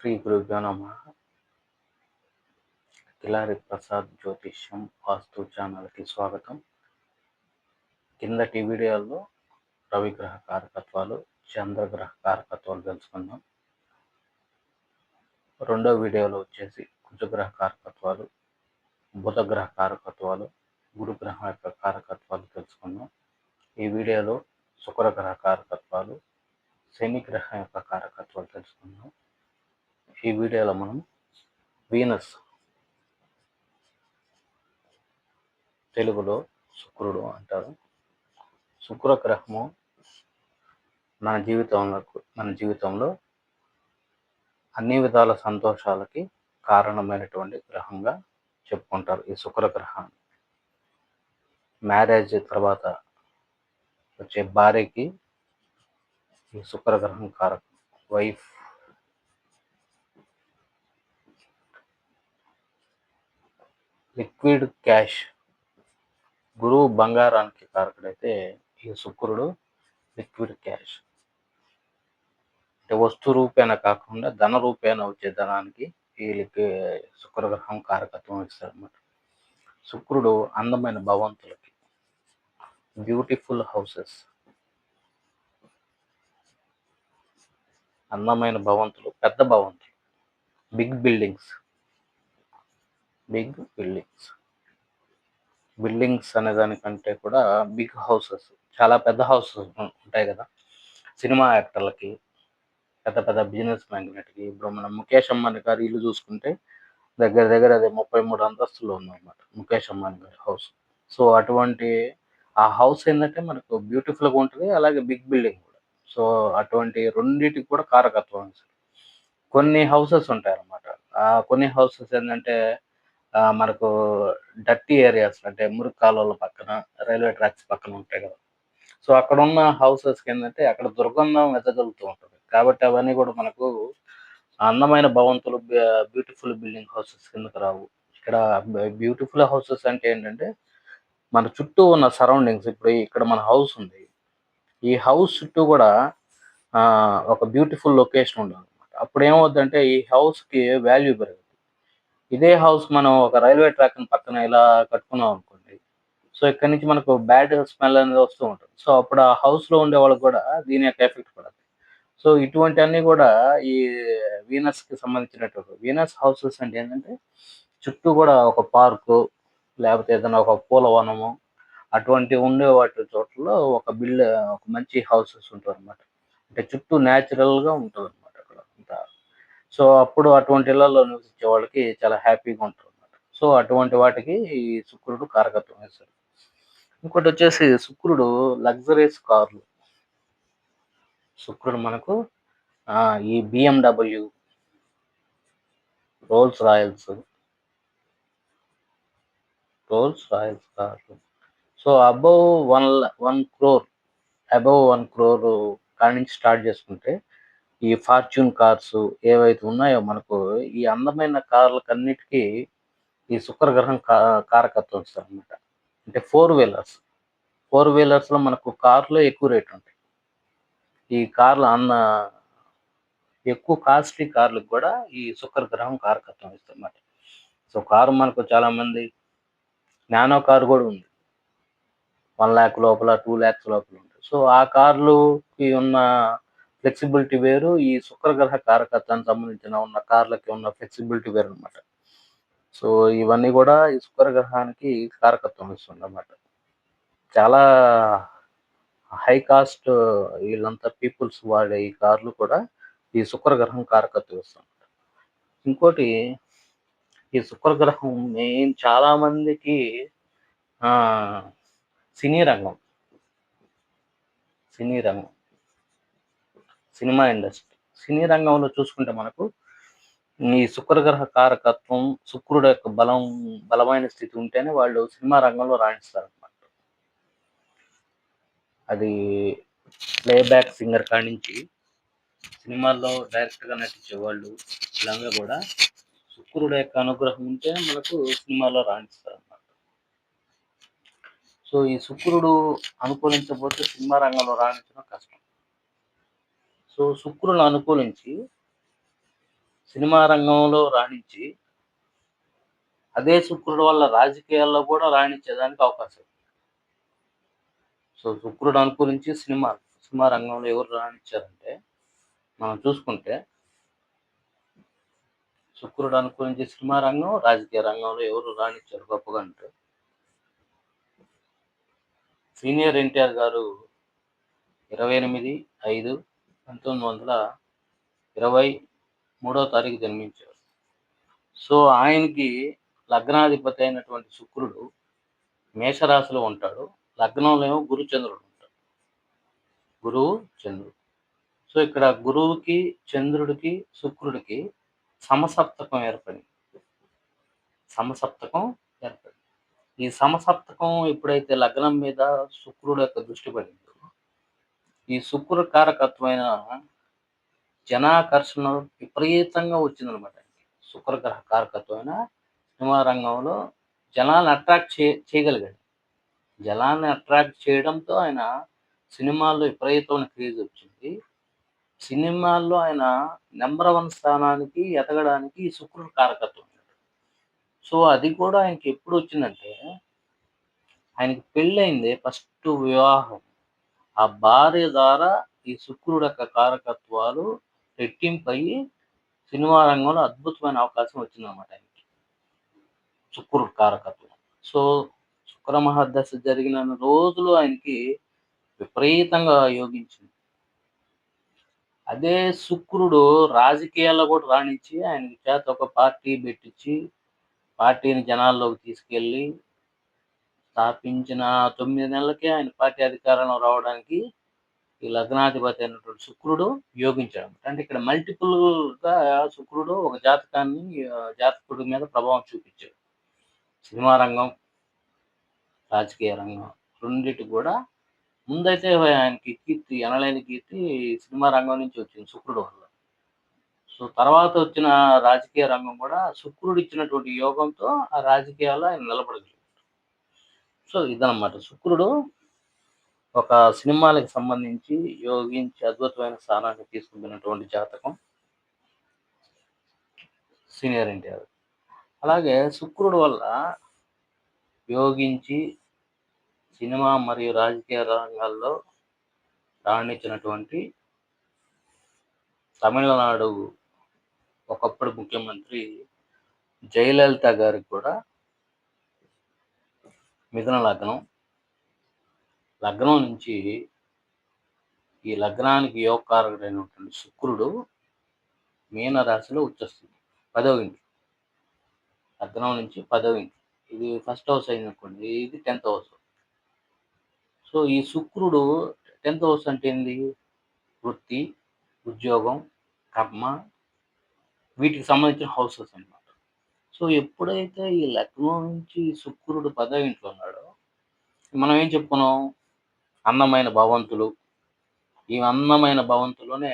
శ్రీ గురుభ్యో నమ. కిలారి ప్రసాద్ జ్యోతిష్యం వాస్తు ఛానల్కి స్వాగతం. కిందటి వీడియోలో రవిగ్రహ కారకత్వాలు చంద్రగ్రహ కారకత్వాలు తెలుసుకుందాం. రెండో వీడియోలో వచ్చేసి కుజగ్రహ కారకత్వాలు బుధగ్రహ కారకత్వాలు గురుగ్రహం యొక్క కారకత్వాలు తెలుసుకుందాం. ఈ వీడియోలో శుక్రగ్రహ కారకత్వాలు శని గ్రహం యొక్క కారకత్వాలు తెలుసుకుందాం. ఈ వీడియోలో మనం వీనస్ తెలుగులో శుక్రుడు అంటారు. శుక్ర గ్రహము మన జీవితంలో మన జీవితంలో అన్ని విధాల సంతోషాలకి కారణమైనటువంటి గ్రహంగా చెప్పుకుంటారు ఈ శుక్ర గ్రహాన్ని మ్యారేజ్ తర్వాత వచ్చే భార్యకి ఈ శుక్రగ్రహం కారకం. Wife liquid cash. గురువు బంగారానికి కారకుడైతే ఈ శుక్రుడు లిక్విడ్ క్యాష్. అంటే వస్తు రూపేణ కాకుండా ధన రూపేణ వచ్చే ధనానికి ఈ శుక్రగ్రహం కారకత్వం ఇస్తాడనమాట శుక్రుడు అందమైన భవంతులకి. Beautiful houses. అందమైన భవంతులు పెద్ద భవంతులు. Big buildings. Big buildings. Buildings అనే దానికంటే కూడా బిగ్ హౌసెస్. చాలా పెద్ద హౌసెస్ ఉంటాయి కదా. సినిమా యాక్టర్లకి పెద్ద పెద్ద బిజినెస్ మ్యాగ్నెట్కి ఇప్పుడు మనం ముఖేష్ అంబానీ గారి ఇల్లు చూసుకుంటే దగ్గర దగ్గర అదే ముప్పై మూడు అంతస్తులు ఉందన్నమాట ముఖేష్ అంబానీ గారి హౌస్. సో అటువంటి ఆ హౌస్ ఏంటంటే మనకు బ్యూటిఫుల్గా ఉంటుంది. అలాగే బిగ్ బిల్డింగ్ కూడా. సో అటువంటి రెండింటికి కూడా కారకత్వం కొన్ని హౌసెస్ ఉంటాయి అన్నమాట కొన్ని హౌసెస్ ఏంటంటే మనకు డర్టీ ఏరియాస్ అంటే మురికి కాలువల పక్కన రైల్వే ట్రాక్స్ పక్కన ఉంటాయి కదా. సో అక్కడ ఉన్న హౌసెస్కి ఏంటంటే అక్కడ దుర్గంధం వెదగలుగుతూ ఉంటుంది. కాబట్టి అవన్నీ కూడా మనకు అందమైన భవంతులు బ్యూటిఫుల్ బిల్డింగ్ హౌసెస్ కిందకు రావు. ఇక్కడ బ్యూటిఫుల్ హౌసెస్ అంటే ఏంటంటే మన చుట్టూ ఉన్న సరౌండింగ్స్. ఇప్పుడు ఇక్కడ మన హౌస్ ఉంది. ఈ హౌస్ చుట్టూ కూడా ఒక బ్యూటిఫుల్ లొకేషన్ ఉండాలి అప్పుడు ఏమవుద్దంటే ఈ హౌస్కి వాల్యూ పెరుగుతుంది ఇదే హౌస్ మనం ఒక రైల్వే ట్రాక్ పక్కన ఇలా కట్టుకున్నాం అనుకోండి సో ఇక్కడ నుంచి మనకు బ్యాడ్ స్మెల్ అనేది వస్తూ ఉంటుంది. సో అప్పుడు ఆ హౌస్లో ఉండే వాళ్ళకి కూడా దీని యొక్క ఎఫెక్ట్ పడుతుంది సో ఇటువంటి అన్ని కూడా ఈ వీనస్కి సంబంధించినటువంటి వీనస్ హౌసెస్ అంటే ఏంటంటే చుట్టూ కూడా ఒక పార్కు లేకపోతే ఏదైనా ఒక పూలవనము అటువంటి ఉండే వాటి చోట్ల ఒక బిల్డ్ ఒక మంచి హౌసెస్ ఉంటారు అనమాట అంటే చుట్టూ న్యాచురల్గా ఉంటుంది సో అప్పుడు అటువంటి ఇళ్ళలో నివసించే వాళ్ళకి చాలా హ్యాపీగా ఉంటుంది అన్నమాట సో అటువంటి వాటికి ఈ శుక్రుడు కారకత్వం వేస్తారు ఇంకోటి వచ్చేసి శుక్రుడు లగ్జరీస్ కార్లు. శుక్రుడు మనకు ఈ BMW Rolls Royals Rolls Royals కార్లు. So above one one crore above one crore కాడి నుంచి స్టార్ట్ చేసుకుంటే ఈ ఫార్చ్యూన్ కార్స్ ఏవైతే ఉన్నాయో మనకు ఈ అందమైన కార్లకన్నిటికీ ఈ శుక్రగ్రహం కారకత్వం ఇస్తారు అనమాట అంటే ఫోర్ వీలర్స్. ఫోర్ వీలర్స్లో మనకు కార్లో ఎక్కువ రేట్ ఉంటాయి. ఈ కార్లు అన్న ఎక్కువ కాస్ట్లీ కార్లకు కూడా ఈ శుక్రగ్రహం కారకత్వం ఇస్తుందన్నమాట సో కారు మనకు చాలామంది నానో కారు కూడా ఉంది. వన్ ల్యాక్ లోపల టూ ల్యాక్స్ లోపల ఉంటుంది. సో ఆ కార్లుకి ఉన్న ఫ్లెక్సిబిలిటీ వేరు ఈ శుక్రగ్రహ కారకత్వానికి సంబంధించిన ఉన్న కార్లకి ఉన్న ఫ్లెక్సిబిలిటీ వేరు అనమాట సో ఇవన్నీ కూడా ఈ శుక్రగ్రహానికి కారకత్వం ఇస్తుంది అన్నమాట చాలా హై కాస్ట్ వీళ్ళంతా పీపుల్స్ వాడే ఈ కార్లు కూడా ఈ శుక్రగ్రహం కారకత్వం ఇస్తుంది ఇంకోటి ఈ శుక్రగ్రహం మెయిన్ చాలా మందికి సినీ రంగం. సినీ రంగం. Cinema industry. సినీ రంగంలో చూసుకుంటే మనకు ఈ శుక్రగ్రహ కారకత్వం శుక్రుడు యొక్క బలం బలమైన స్థితి ఉంటేనే వాళ్ళు సినిమా రంగంలో రాణిస్తారు అనమాట అది ప్లేబ్యాక్ సింగర్ కాడి నుంచి సినిమాల్లో డైరెక్ట్గా నటించే వాళ్ళు ఇలాగా కూడా శుక్రుడు యొక్క అనుగ్రహం ఉంటే మనకు సినిమాలో రాణిస్తారు అనమాట సో ఈ శుక్రుడు అనుకూలించబోతే సినిమా రంగంలో రాణించడం కష్టం. సో శుక్రుని అనుకూలించి సినిమా రంగంలో రాణించి అదే శుక్రుడు వల్ల రాజకీయాల్లో కూడా రాణించేదానికి అవకాశం ఉంది. సో శుక్రుడు అనుకూలించి సినిమా సినిమా రంగంలో ఎవరు రాణించారంటే మనం చూసుకుంటే శుక్రుడు అనుకూలించి సినిమా రంగం రాజకీయ రంగంలో ఎవరు రాణించారు గొప్పగా అంటే సీనియర్ ఎన్టీఆర్ గారు ఇరవై ఎనిమిది ఐదు పంతొమ్మిది వందల ఇరవై మూడో తారీఖు జన్మించారు. సో ఆయనకి లగ్నాధిపతి అయినటువంటి శుక్రుడు మేషరాశిలో ఉంటాడు. లగ్నంలో ఏమో గురుచంద్రుడు ఉంటాడు. గురువు చంద్రుడు సో ఇక్కడ గురువుకి చంద్రుడికి శుక్రుడికి సమసప్తకం ఏర్పడింది. సమసప్తకం ఏర్పడింది. ఈ సమసప్తకం ఎప్పుడైతే లగ్నం మీద శుక్రుడు యొక్క దృష్టి పడింది ఈ శుక్ర కారకత్వమైన జనాకర్షణ విపరీతంగా వచ్చిందనమాట శుక్రగ్రహ కారకత్వమైన సినిమా రంగంలో జనాలను అట్రాక్ట్ చే చేయగలిగాడు. జనాన్ని అట్రాక్ట్ చేయడంతో ఆయన సినిమాల్లో విపరీతమైన క్రేజ్ వచ్చింది. సినిమాల్లో ఆయన నెంబర్ వన్ స్థానానికి ఎదగడానికి ఈ శుక్రుడు కారకత్వం సో అది కూడా ఆయనకి ఎప్పుడు వచ్చిందంటే ఆయనకి పెళ్ళైంది ఫస్ట్ వివాహం. ఆ భార్య ద్వారా ఈ శుక్రుడు యొక్క కారకత్వాలు రెట్టింపయి సినిమా రంగంలో అద్భుతమైన అవకాశం వచ్చిందన్నమాట ఆయనకి. శుక్రుడు కారకత్వం. సో శుక్ర మహాదశ జరిగిన రోజులు ఆయనకి విపరీతంగా యోగించింది. అదే శుక్రుడు రాజకీయాల్లో కూడా రాణించి ఆయనకి చేత ఒక పార్టీ పెట్టించి పార్టీని జనాల్లోకి తీసుకెళ్ళి స్థాపించిన తొమ్మిది నెలలకే ఆయన పార్టీ అధికారంలో రావడానికి ఈ లగ్నాధిపతి అయినటువంటి శుక్రుడు యోగించాడు. అంటే ఇక్కడ మల్టిపుల్గా శుక్రుడు ఒక జాతకాన్ని జాతకుడి మీద ప్రభావం చూపించాడు. సినిమా రంగం రాజకీయ రంగం రెండింటి కూడా ముందైతే ఆయనకి కీర్తి అనలేని కీర్తి సినిమా రంగం నుంచి వచ్చింది శుక్రుడు వల్ల. సో తర్వాత వచ్చిన రాజకీయ రంగం కూడా శుక్రుడు ఇచ్చినటువంటి యోగంతో ఆ రాజకీయాల్లో ఆయన నిలబడగలిగాడు. సో ఇదన్నమాట. శుక్రుడు ఒక సినిమాలకు సంబంధించి యోగించి అద్భుతమైన స్థానాన్ని తీసుకుంటున్నటువంటి జాతకం సీనియర్ ఎన్టీఆర్. అలాగే శుక్రుడు వల్ల యోగించి సినిమా మరియు రాజకీయ రంగాల్లో రాణించినటువంటి తమిళనాడు ఒకప్పుడు ముఖ్యమంత్రి జయలలిత గారికి కూడా మిథున లగ్నం. లగ్నం నుంచి ఈ లగ్నానికి యోగకారకుడైనటువంటి శుక్రుడు మీనరాశిలో వచ్చేస్తుంది పదవ ఇంటి. లగ్నం నుంచి పదవ ఇంటి. ఇది ఫస్ట్ హౌస్ అయినటువంటి ఇది టెన్త్ హౌస్ సో ఈ శుక్రుడు టెన్త్ హౌస్ అంటే ఏంది? వృత్తి ఉద్యోగం కర్మ వీటికి సంబంధించిన హౌసెస్ అనమాట సో ఎప్పుడైతే ఈ లగ్నం నుంచి శుక్రుడు పదవ ఇంట్లో ఉన్నాడో మనం ఏం చెప్పుకున్నాం? అందమైన భవంతులు ఈ అందమైన భవంతులోనే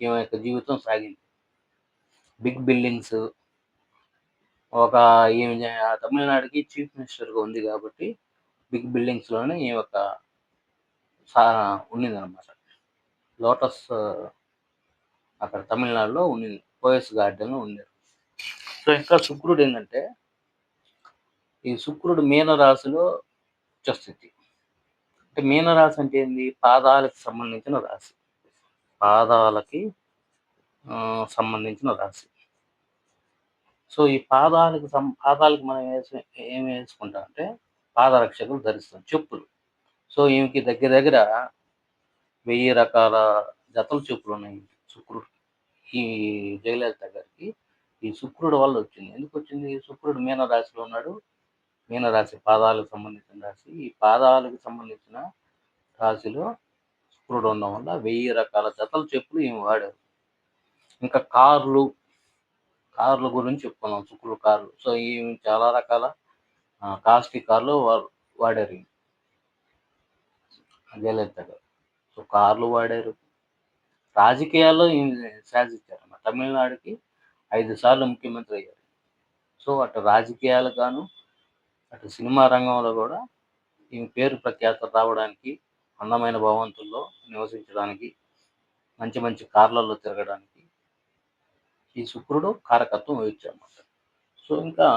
ఈమె యొక్క జీవితం సాగింది. Big buildings. ఒక ఈమె తమిళనాడుకి చీఫ్ మినిస్టర్గా ఉంది కాబట్టి బిగ్ బిల్డింగ్స్లోనే ఈ యొక్క ఉన్నిందనమాట లోటస్ అక్కడ తమిళనాడులో ఉండింది పోయస్ గార్డెన్లో ఉండేది సో ఇంకా శుక్రుడు ఏంటంటే ఈ శుక్రుడు మీన రాశిలో అంటే మీనరాశి అంటే ఏంది? పాదాలకు సంబంధించిన రాశి. పాదాలకి సంబంధించిన రాశి. సో ఈ పాదాలకు సం పాదాలకు మనం వేసు ఏం వేసుకుంటాం అంటే పాదరక్షకులు ధరిస్తాం చెప్పులు. సో ఈమెకి దగ్గర దగ్గర వెయ్యి రకాల జతల చెప్పులు ఉన్నాయి శుక్రుడు ఈ జయలలిత గారికి ఈ శుక్రుడు వల్ల వచ్చింది. ఎందుకు వచ్చింది? శుక్రుడు మీనరాశిలో ఉన్నాడు. మీనరాశి పాదాలకు సంబంధించిన రాశి. ఈ పాదాలకు సంబంధించిన రాశిలో శుక్రుడు ఉండడం వల్ల వెయ్యి రకాల జతల చెప్పులు ఏమి వాడారు. ఇంకా కార్లు కార్ల గురించి చెప్పుకున్నాం. శుక్రుడు కార్లు సో ఈ చాలా రకాల కాస్ట్లీ కార్లు వాడారు జయలలిత సో కార్లు వాడారు. రాజకీయాల్లో ఈమె శాసిచ్చారు తమిళనాడుకి ఐదు సార్లు ముఖ్యమంత్రి అయ్యారు. సో అటు రాజకీయాలు గాను అటు సినిమా రంగంలో కూడా ఈమె పేరు ప్రఖ్యాత రావడానికి అందమైన భవంతుల్లో నివసించడానికి మంచి మంచి కార్లలో తిరగడానికి ఈ శుక్రుడు కారకత్వం వహించన్నమాట సో ఇంకా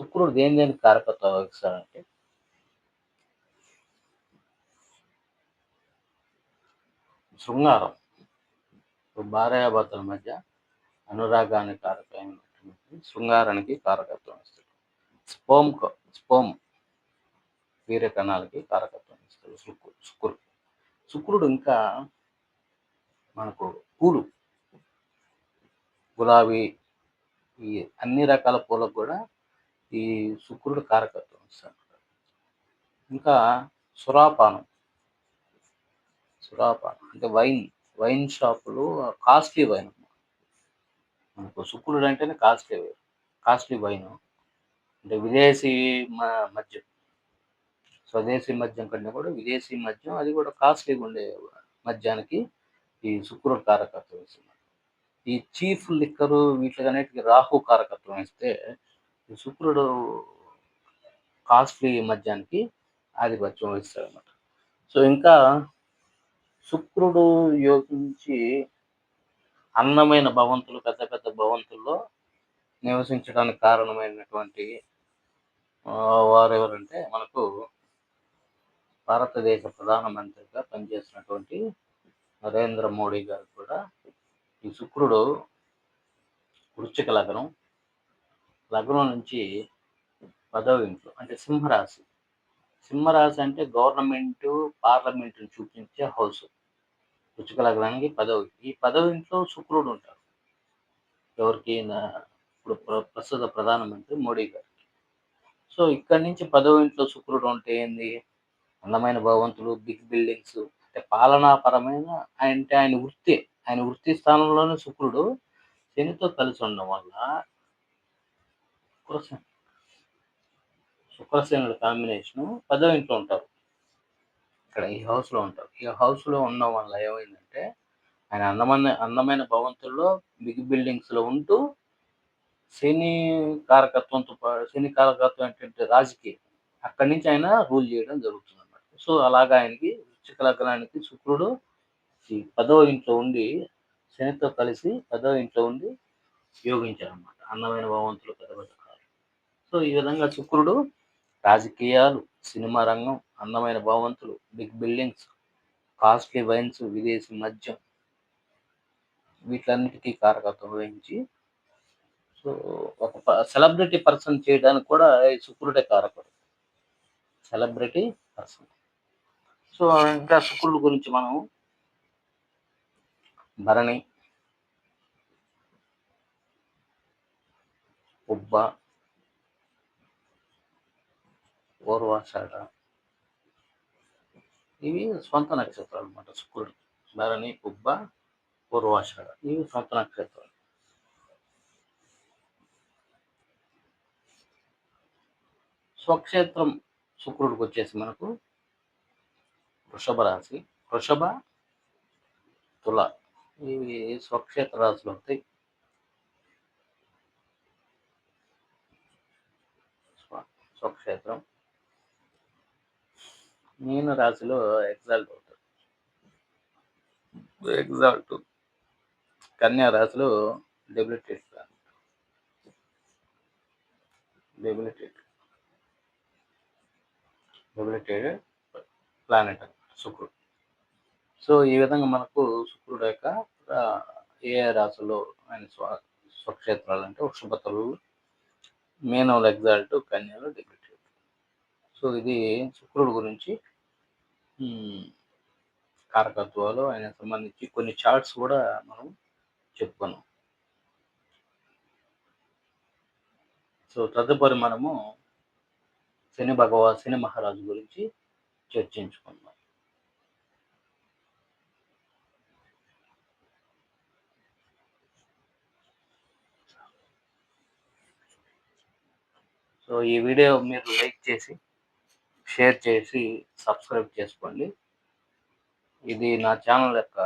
శుక్రుడు దేని దేని కారకత్వం వహిస్తాడంటే శృంగారం. భార్యాభర్తల మధ్య అనురాగానికి కారకమైనటువంటి శృంగారానికి కారకత్వం ఇస్తాడు స్పోమ్ స్పోమ్ వీర్యకణాలకి కారకత్వం ఇస్తాడు శుక్రుడు శుక్రుడు. శుక్రుడు ఇంకా మనకు పూలు గులాబీ ఈ అన్ని రకాల పూలకు కూడా ఈ శుక్రుడు కారకత్వం ఇస్తాడు. ఇంకా సురాపానం సురాపానం అంటే వైన్ వైన్ షాపులు కాస్ట్లీ వైన్. మనకు శుక్రుడు అంటేనే కాస్ట్లీ కాస్ట్లీ వైన్ అంటే విదేశీ మద్యం స్వదేశీ మద్యం కంటే కూడా విదేశీ మద్యం అది కూడా కాస్ట్లీగా ఉండే మద్యానికి ఈ శుక్రుడు కారకత్వం ఇస్తున్నారు. ఈ చీఫ్ లిక్కరు వీటికన్నిటికి రాహు కారకత్వం ఇస్తే ఈ శుక్రుడు కాస్ట్లీ మద్యానికి ఆధిపత్యం వహిస్తాడు అనమాట సో ఇంకా శుక్రుడు యోగించి అందమైన భవంతులు పెద్ద పెద్ద భవంతుల్లో నివసించడానికి కారణమైనటువంటి వారు ఎవరంటే మనకు భారతదేశ ప్రధానమంత్రిగా పనిచేసినటువంటి నరేంద్ర మోడీ గారు కూడా ఈ శుక్రుడు వృశ్చిక లగ్నం లగ్నం నుంచి పదవ ఇంట్లో అంటే సింహరాశి. సింహరాశి అంటే గవర్నమెంట్ పార్లమెంట్ని చూపించే హౌస్. వృచ్చిక లగ్నానికి పదవి. ఈ పదవి ఇంట్లో శుక్రుడు ఉంటారు ఎవరికి? ఇప్పుడు ప్రస్తుత ప్రధానమంత్రి మోడీ గారికి. సో ఇక్కడి నుంచి పదవి ఇంట్లో శుక్రుడు ఉంటే ఏంది? అందమైన భవంతులు బిగ్ బిల్డింగ్స్ అంటే పాలనాపరమైన అంటే ఆయన వృత్తి ఆయన వృత్తి స్థానంలోనే శుక్రుడు శనితో కలిసి ఉండడం వల్ల శుక్రసేనుల కాంబినేషను పదవి ఇంట్లో ఉంటారు. ఇక్కడ ఈ హౌస్లో ఉంటారు. ఈ హౌస్లో ఉన్న వల్ల ఏమైందంటే ఆయన అందమైన అందమైన భవంతుల్లో బిగ్ బిల్డింగ్స్లో ఉంటూ శని కారకత్వంతో శని కారకత్వం ఏంటంటే రాజకీయం. అక్కడి నుంచి ఆయన రూల్ చేయడం జరుగుతుంది అన్నమాట సో అలాగా ఆయనకి వృశ్చిక లగ్నానికి శుక్రుడు ఈ పదవ ఇంట్లో ఉండి శనితో కలిసి పదవ ఇంట్లో ఉండి యోగించారన్నమాట. అందమైన భగవంతులు పెద్ద పెద్ద సో ఈ విధంగా శుక్రుడు రాజకీయాలు సినిమా రంగం అందమైన భవంతులు బిగ్ బిల్డింగ్స్ కాస్ట్లీ వైన్స్ విదేశీ మద్యం వీటన్నిటికీ కారకత్వం వహించి సో ఒక సెలబ్రిటీ పర్సన్ చేయడానికి కూడా శుక్రుడే కారకుడు. సెలబ్రిటీ పర్సన్ సో ఇంకా శుక్రుడు గురించి మనం భరణి ఉబ్బ పూర్వాషాఢ ఇవి సొంత నక్షత్రాలు అనమాట శుక్రుడు భరణి పుబ్బ పూర్వాషాఢ. ఇవి సొంత నక్షత్రాలు. స్వక్షేత్రం శుక్రుడికి వచ్చేసి మనకు వృషభ రాశి. వృషభ తుల. ఇవి స్వక్షేత్ర రాశులు అవుతాయి స్వక్షేత్రం. మీన రాశిలో ఎగ్జాల్ట్ అవుతాడు ఎగ్జాల్ట్ కన్యా రాశిలో డెబిలిటేట్ డెబిలిటేట్ డెబిలిటేటెడ్ ప్లానెట్ శుక్రుడు. సో ఈ విధంగా మనకు శుక్రుడు యొక్క ఏ రాశిలో ఆయన స్వ స్వక్షేత్రాలు అంటే వృషభతలు మీనంలో ఎగ్జాల్ట్ కన్యాలో డెబిలిటేట్ సో ఇది శుక్రుడు గురించి కారకత్వాలు ఆయన సంబంధించి కొన్ని చార్ట్స్ కూడా మనం చెప్పుకున్నాం. సో తదుపరి మనము శని భగవా శని మహారాజు గురించి చర్చించుకుందాం. సో ఈ వీడియో మీరు లైక్ చేసి షేర్ చేసి సబ్స్క్రైబ్ చేసుకోండి. ఇది నా ఛానల్ యొక్క